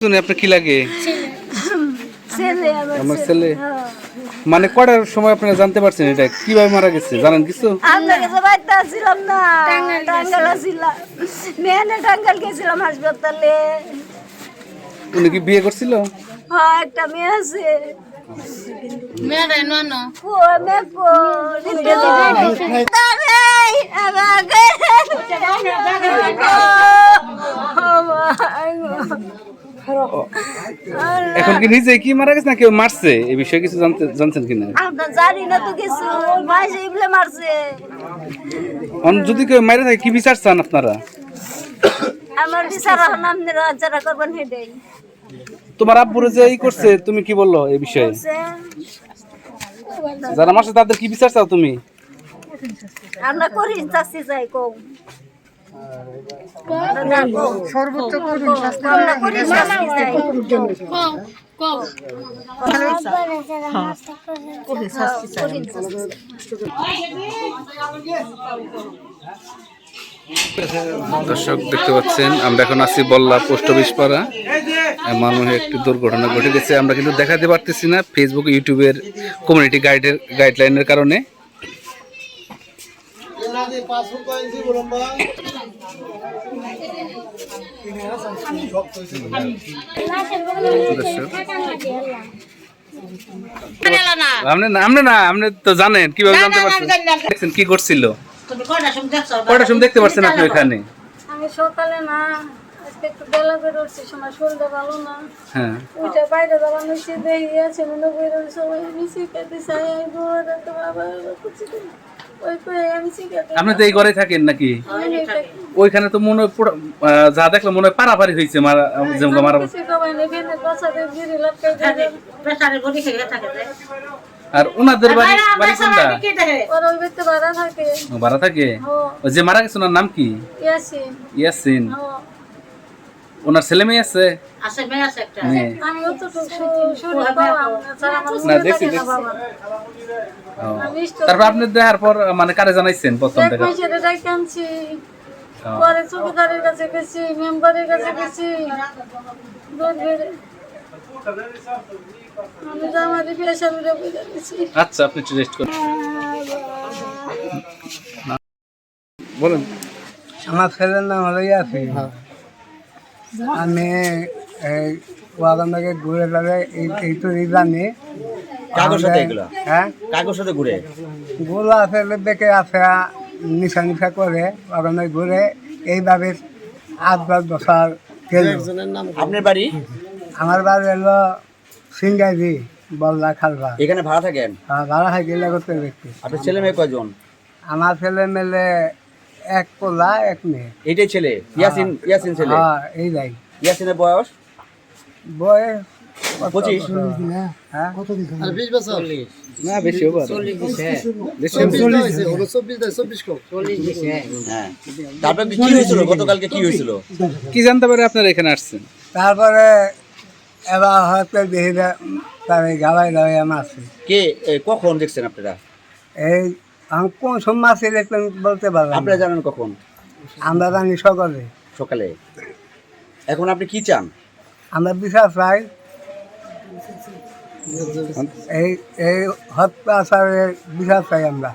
শুনে আপনার কি লাগে আমার ছেলে। হ্যাঁ। মানে কটার সময় আপনারা জানতে পারছেন এটা কীভাবে মারা গেছে জানেন কিছু আমরা কাছে বাড়িতে আসছিলাম না টাঙ্গাল আসছিলাম মেয়েনে টাঙ্গাল গেছিলাম হাসপাতালে উনি কি বিয়ে করছিল হ্যাঁ একটা মেয়ে আছে কো মে কো এখন কি নিজে কি মারা গেছে না কেউ মারছে? এই বিষয়ে কিছু জানতে জানছেন কিনা জানি না তো কিছু। ইবলে মারছে। অন- যদি কেউ মারা থাকে কি বিচার চান আপনারা? আমার বিচার এখন আপনারা যারা করবেন হেডেই তোমার আব্বুরে যে এই করছে তুমি কি বলল এই বিষয়ে? যারা মারছে তাদের কি বিচার চাও তুমি? আমরা করি চাচ্ছি চাই কম। সর্বোচ্চ আমরা করি শাস্তি চাই কও কও দর্শক, দেখতে পাচ্ছেন, আমরা এখন আছি বল্লা পোস্ট অফিস পাড়া। মানুষের একটি দুর্ঘটনা ঘটে গেছে, আমরা কিন্তু দেখাতে পারতেছি না। ফেসবুক ইউটিউবের কমিউনিটি গাইডের গাইডলাইনের কারণে। দর্শক না আপনি না আপনি না আপনি তো জানেন কীভাবে জানতে পারছেন? কি করছিল? তুমি কয়টা সময় দেখছ? কয়টার সময় দেখতে পারছেন আপনি ওখানে আমি সকালে না আজকে একটু বেলা করে উঠছি সময় শরীরটা ভালো না। হ্যাঁ। ওইটা বাইরে যাওয়া নিচে দেখে আছে মনে করে সবাই আমি শিখাতে চাই আমি ঘরে তো বাবা আপনি তো এই ঘরে থাকেন নাকি? ওইখানে তো মনে হয় যা দেখলাম মনে হয় পারাপারি হয়েছে মারা আর ওনাদের বাড়ি বাড়ি কোনটা? ভাড়া থাকে। যে মারা গেছে ওনার নাম কি? ইয়াসিন। ইয়াসিন। ওনার ছেলে মেয়ে আছে? তারপর আপনি দেখার পর মানে কারে জানাইছেন প্রথম। পরে চৌকিদারের কাছে গেছি মেম্বারের কাছে গেছি। আচ্ছা আপনি একটু রেস্ট করুন। বলেন। আমার ছেলের নাম হলো ইয়াসি আমি এই ওয়াগান থেকে ঘুরে যাবে এই এইটু জানি। কাগজ সাথে হ্যাঁ? কাগজ সাথে ঘুরে? গুলো আছে নিশা নিশা করে ঘুরে এইভাবে আট দশ বছর আপনার বাড়ি? আমার বাড়ি হলো সিঙ্গাজি বল্লা খালবা। এখানে ভাড়া থাকেন ভাড়া হয় করতে আপনার ছেলে মেয়ে কয়জন? আমার ছেলে মেলে এক পোলা এক মেয়ে। এইটাই ছেলে? ইয়াসিন ইয়াসিন ছেলে? হ্যাঁ এই যাই ইয়াসিনের বয়স? বয়স কত? পঁচিশ। বছর? হ্যাঁ না বেশি হ্যাঁ। কি হয়েছিল? গতকালকে কি হয়েছিল? কি জানতে পারে আপনারা এখানে আসছেন? তারপরে এবার হয়তো দেখি তার গালাই গালাই কে? কখন দেখছেন আপনারা? এই আমি কোন সময় দেখতেন বলতে পারলাম না। আপনারা জানেন কখন? আমরা জানি সকলে। সকালে। এখন আপনি কি চান? আমরা বিশ্বাস চাই। এই এই হত্যা আচারের বিশ্বাস চাই আমরা।